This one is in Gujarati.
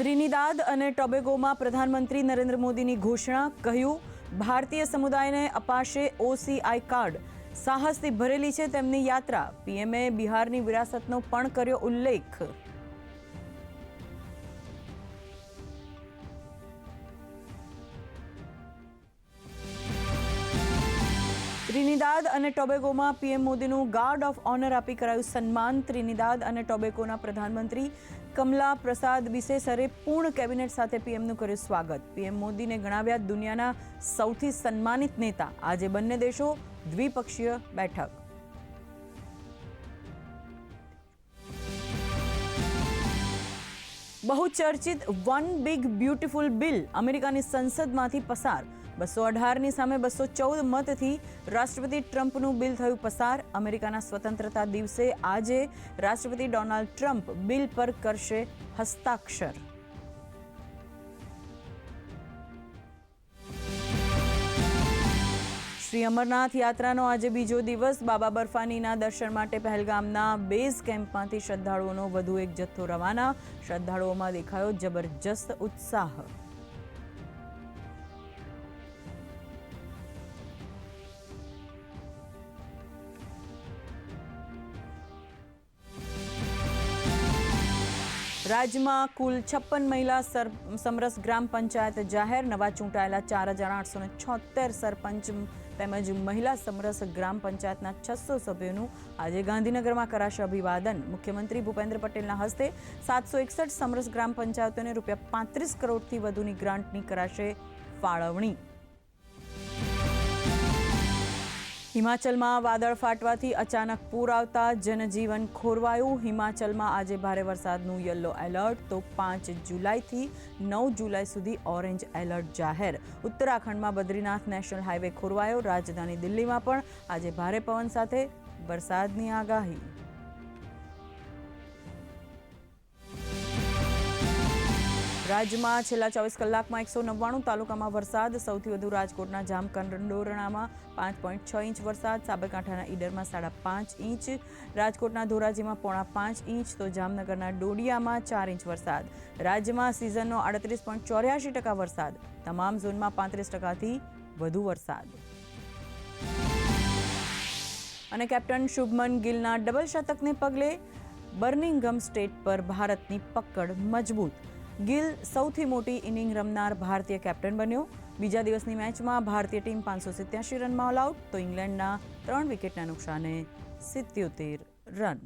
ત્રિનિદાદ અને ટોબેગોમાં પ્રધાનમંત્રી નરેન્દ્ર મોદીની ઘોષણા કહ્યું, ભારતીય સમુદાયને અપાશે ઓસીઆઈ કાર્ડ. સાહસથી ભરેલી છે તેમની યાત્રા. પીએમએ બિહારની વિરાસતનો પણ કર્યો ઉલ્લેખ. ત્રિનિદાદ અને ટોબેગોમાં પીએમ મોદીનું ગાર્ડ ઓફ ઓનર આપી કરાયું સન્માન. ત્રિનિદાદ અને ટોબેગોના પ્રધાનમંત્રી કમલા પ્રસાદ બિસેસરે પૂર્ણ કેબિનેટ સાથે પીએમનું કર્યું સ્વાગત. પીએમ મોદીને ગણાવ્યા દુનિયાના સૌથી સન્માનિત નેતા. આજે બંને દેશો દ્વિપક્ષીય બેઠક. બહુ ચર્ચિત વન બિગ બ્યુટિફુલ બિલ અમેરિકાની સંસદમાંથી પસાર. બસો અઢારની સામે બસો ચૌદ મતથી રાષ્ટ્રપતિ ટ્રમ્પનું બિલ થયું પસાર. અમેરિકાના સ્વતંત્રતા દિવસે આજે રાષ્ટ્રપતિ ડોનાલ્ડ ટ્રમ્પ બિલ પર કરશે હસ્તાક્ષર. શ્રી અમરનાથ યાત્રાનો આજે બીજો દિવસ. બાબા બર્ફાનીના દર્શન માટે પહેલગામના બેઝ કેમ્પમાંથી શ્રદ્ધાળુઓનો વધુ એક જથ્થો રવાના. શ્રદ્ધાળુઓમાં દેખાયો જબરજસ્ત ઉત્સાહ. રાજ્યમાં કુલ છપ્પન મહિલા સમરસ ગ્રામ પંચાયત જાહેર નવા ચૂંટાયેલા ચાર હજાર આઠસો છોતેર સરપંચ તેમજ મહિલા સમરસ ગ્રામ પંચાયતના છસો સભ્યોનું આજે ગાંધીનગરમાં કરાશે અભિવાદન. મુખ્યમંત્રી ભૂપેન્દ્ર પટેલના હસ્તે સાતસો એકસઠ સમરસ ગ્રામ પંચાયતોને રૂપિયા પાંત્રીસ કરોડથી વધુની ગ્રાન્ટની કરાશે ફાળવણી. હિમાચલમાં વાદળ ફાટવાથી અચાનક પૂર આવતા જનજીવન ખોરવાયું. હિમાચલમાં આજે ભારે વરસાદનું યલો એલર્ટ. તો પાંચ જુલાઈથી નવ જુલાઈ સુધી ઓરેન્જ એલર્ટ જાહેર. ઉત્તરાખંડમાં બદ્રીનાથ નેશનલ હાઈવે ખોરવાયો. રાજધાની દિલ્હીમાં પણ આજે ભારે પવન સાથે વરસાદની આગાહી. રાજ્યમાં છેલ્લા ચોવીસ કલાકમાં એકસો નવ્વાણું તાલુકામાં વરસાદ, સૌથી વધુ રાજકોટના જામકંડોરણામાં પાંચ પોઈન્ટ છ ઇંચ વરસાદ, સાબરકાંઠાના ઈડરમાં સાડા પાંચ ઇંચ, રાજકોટના ધોરાજીમાં પોણા પાંચ ઇંચ, તો જામનગરના ડોડિયામાં ચાર ઇંચ વરસાદ. રાજ્યમાં સિઝનનો આડત્રીસ પોઈન્ટ ચોર્યાસી ટકા વરસાદ. તમામ ઝોનમાં પાંત્રીસ ટકાથી વધુ વરસાદ. અને કેપ્ટન શુભમન ગિલના ડબલ શતકને પગલે બર્નિંગમ સ્ટેટ પર ભારતની પકડ મજબૂત. ગિલ સૌથી મોટી ઇનિંગ રમનાર ભારતીય કેપ્ટન બન્યો. બીજા દિવસની મેચમાં ભારતીય ટીમ પાંચસો સિત્યાસી રનમાં ઓલ આઉટ, તો ઇંગ્લેન્ડના ત્રણ વિકેટના નુકસાને સિત્યોતેર રન.